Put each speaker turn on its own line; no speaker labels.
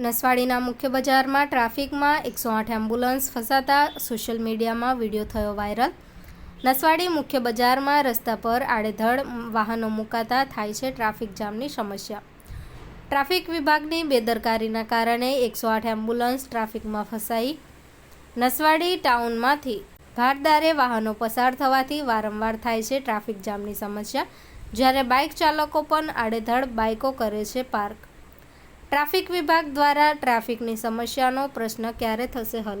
નસવાડીના મુખ્ય બજારમાં ટ્રાફિકમાં એકસો આઠ એમ્બ્યુલન્સ ફસાતા સોશિયલ મીડિયામાં વીડિયો થયો વાયરલ. નસવાડી મુખ્ય બજારમાં રસ્તા પર આડેધડ વાહનો મુકાતા થાય છે ટ્રાફિક જામની સમસ્યા. ટ્રાફિક વિભાગની બેદરકારીના કારણે એકસો આઠ એમ્બ્યુલન્સ ટ્રાફિકમાં ફસાઈ. નસવાડી ટાઉનમાંથી ભારદારે વાહનો પસાર થવાથી વારંવાર થાય છે ટ્રાફિક જામની સમસ્યા. જ્યારે બાઇક ચાલકો પણ આડેધડ બાઇકો કરે છે પાર્ક. ટ્રાફિક વિભાગ દ્વારા ટ્રાફિકની સમસ્યાનો પ્રશ્ન ક્યારે થશે હલ?